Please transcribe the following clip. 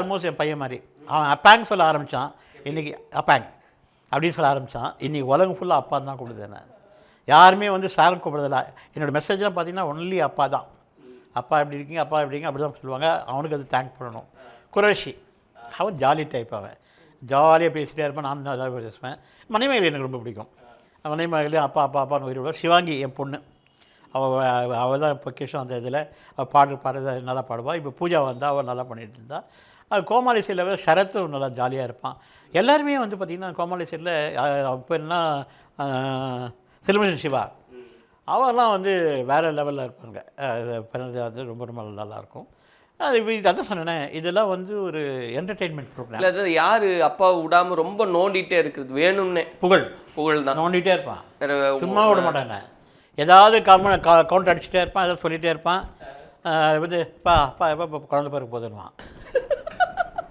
Almost என் பையன் மாதிரி. அவன் அப்பாங் சொல்ல ஆரம்பித்தான் இன்றைக்கி அப்பாங் அப்படின்னு சொல்ல ஆரம்பித்தான் இன்றைக்கி உலகம் ஃபுல்லாக அப்பா தான் கூப்பிடுது என்ன. யாருமே வந்து சாரம் கூப்பிடுறதில்ல. என்னோடய மெசேஜ்லாம் பார்த்தீங்கன்னா ஒன்லி அப்பா தான். அப்பா எப்படி இருக்கீங்க? அப்பா எப்படி இருக்கீங்க? அப்படி தான் சொல்லுவாங்க. அவனுக்கு அது தேங்க் பண்ணணும். குரேஷி அவன் ஜாலி டைப் அவன். ஜாலியாக பேசிகிட்டே இருப்பேன். நான் ஜாலியாக பேசுவேன். மனைமகள் எனக்கு ரொம்ப பிடிக்கும். மனைமகளே அப்பா அப்பா அப்பான்னு உயிர் சிவாங்கி என் பொண்ணு. அவள் அவள் தான் இப்போ கிருஷ்ணன் அந்த இதில். அவள் பாடு பாடுறத நல்லா பாடுவாள் இப்போ பூஜா வந்தால் அவள் நல்லா பண்ணிகிட்டு இருந்தா. அது கோமாளி சைடில் சரத்தும் நல்லா ஜாலியாக இருப்பான். எல்லாருமே வந்து பார்த்திங்கன்னா கோமாளி சைடில் அப்போ என்ன சிலுமன் சிவா. அவெல்லாம் வந்து வேறு லெவலில் இருப்பாங்க. பிறந்தது வந்து ரொம்ப ரொம்ப நல்லாயிருக்கும். அது இது அதான் சொன்னேனே. இதெல்லாம் வந்து ஒரு என்டர்டெயின்மெண்ட் ப்ரோக்ராம் இல்ல அதாவது யாரு அப்பாவை விடாம ரொம்ப நோண்டிட்டே இருக்கிறது. வேணும்னே. புகழ். புகழ் தான். நோண்டிகிட்டே இருப்பான். வேற சும்மா விட மாட்டேன். ஏதாவது கவர்மெண்ட் கவுண்ட் அடிச்சுட்டே இருப்பான் ஏதாவது சொல்லிகிட்டே இருப்பான். வந்து பா பா எப்போ குழந்தை பிறகு போதுன்னுவான்.